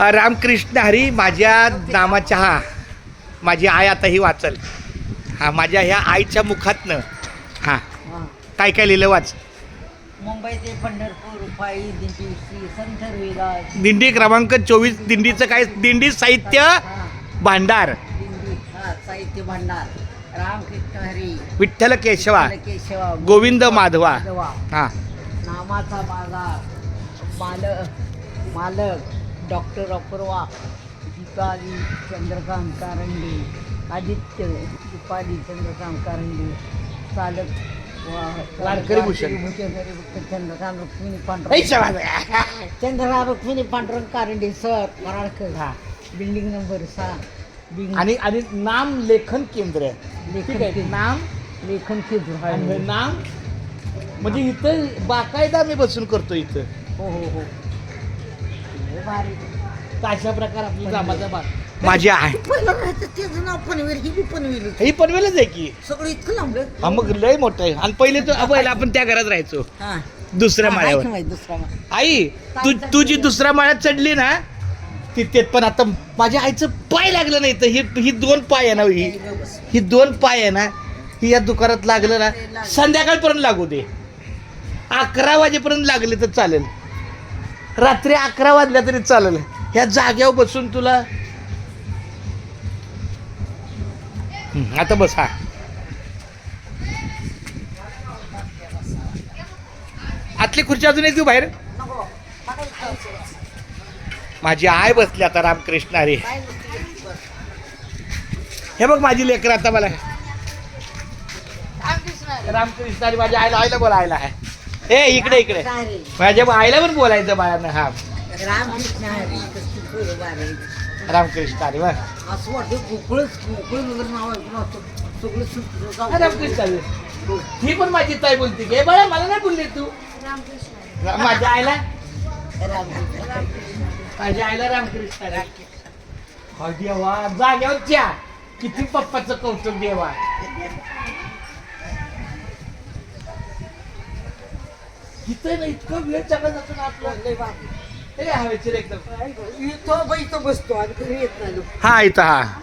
रामकृष्ण हरी माझ्या नामाच्या हा माझी आय आता ही वाचल. हा माझ्या ह्या आईच्या मुखातनं. हा काय काय लिहिलं वाच? मुंबई ते पंढरपूर पायी दिंडी श्री संत रविदास. दिंडी क्रमांक चोवीस दिंडीचं काय? दिंडी साहित्य भांडार. दिंडी हा साहित्य भांडार. रामकृष्ण हरी. विठ्ठल केशवा. केशवा. गोविंद माधवा. माधवा. हा. नामाचा बाजार. मालक. मालक. डॉक्टर अपूर्वा दीपाली चंद्रकांत कारंडे आदित्य दीपाली चंद्रकांत कारंडे चालक वारकरी भूषण. चंद्रकांत रुक्मिणी शाबास. चंद्रकांत रुक्मिणी पांडुरंग कारंडे सर कराडकर हा बिल्डिंग नंबर सहा आणि आणि नाम लेखन केंद्र ठीक आहे. नाम लेखन केंद्र. नाम म्हणजे इथं बाकायदा मी बसून करतो इथं हो हो हो तर अशा प्रकार भाग. माझी आहे. पहिलं राहायचं त्याचं नाव पनवेल ही बी पनवेल ही पनवेलच आहे की. सगळं इतकं लांबलं हा मग लय मोठं आहे. आणि पहिले तर पहिला आपण त्या घरात राहायचो. हा. दुसऱ्या हा, माळ्यावर. दुसरा. आई तू तू जी दुसऱ्या माळ्यात चढली ना तिथे पण आता माझ्या आईचं पाय लागलं नाही तर ही ही दोन पाय आहे ना ही ही. दोन पाय आहे ना ही या दुकानात लागलं ना संध्याकाळपर्यंत लागू दे. अकरा वाजेपर्यंत लागले तर चालेल. रात्री अकरा वाजल्या तरी चालेल ह्या जाग्यावर बसून तुला आता बस हा आतली खुर्ची अजून एक देऊ बाहेर. माझी आय बसली आता रामकृष्ण अरे. हे बघ माझी लेकर आता मला रामकृष्ण. रामकृष्ण अरे माझ्या आईला आईला बोलायला आहे ए इकडे इकडे. हरी. माझ्या आईला पण बोलायचं बाळानं हा. रामकृष्ण हरी. रामकृष्ण अरे वा असं वाटतं वगैरे नाव ऐकून सगळं. रामकृष्ण ही पण माझी ताई बोलते. की "ए बाळा मला नाही बोलली तू. माझ्या आईला? हरी. माझ्या आईला रामकृष्ण अरे हा देवा जाग्यावर च्या किती पप्पाचं कौतुक देवा. इथं ना इतकं वेळ चालला जातो ना आपला लय भारी. हे हवेचे एकदम इथं बाई इथं बसतो आणि घरी येत नाही लोक. हा इथं हा